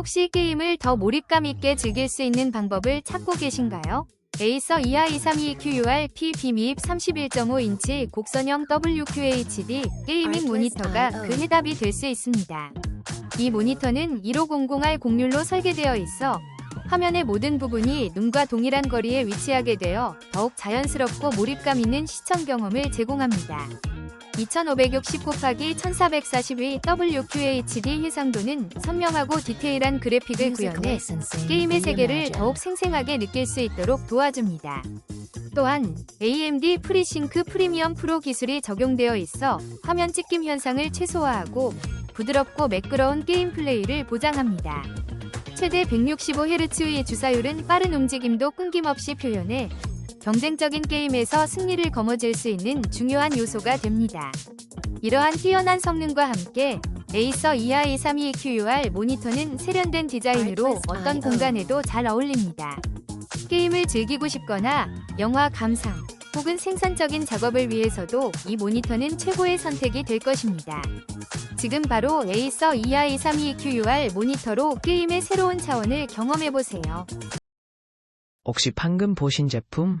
혹시 게임을 더 몰입감 있게 즐길 수 있는 방법을 찾고 계신가요? 에이서 2하232QUR P 비미입 31.5인치 곡선형 WQHD 게이밍 모니터가 그 해답이 될 수 있습니다. 이 모니터는 1500R 공률로 설계되어 있어 화면의 모든 부분이 눈과 동일한 거리에 위치하게 되어 더욱 자연스럽고 몰입감 있는 시청 경험을 제공합니다. 2560 곱하기 1442 WQHD 해상도는 선명하고 디테일한 그래픽을 구현해 게임의 세계를 더욱 생생하게 느낄 수 있도록 도와줍니다. 또한 AMD 프리싱크 프리미엄 프로 기술이 적용되어 있어 화면 찍힘 현상을 최소화하고 부드럽고 매끄러운 게임 플레이를 보장합니다. 최대 165Hz의 주사율은 빠른 움직임도 끊김없이 표현해 경쟁적인 게임에서 승리를 거머쥘 수 있는 중요한 요소가 됩니다. 이러한 뛰어난 성능과 함께 에이서 2하232QUR 모니터는 세련된 디자인으로 어떤 공간에도 잘 어울립니다. 게임을 즐기고 싶거나 영화 감상 혹은 생산적인 작업을 위해서도 이 모니터는 최고의 선택이 될 것입니다. 지금 바로 에이서 2하232QUR 모니터로 게임의 새로운 차원을 경험해보세요. 혹시 방금 보신 제품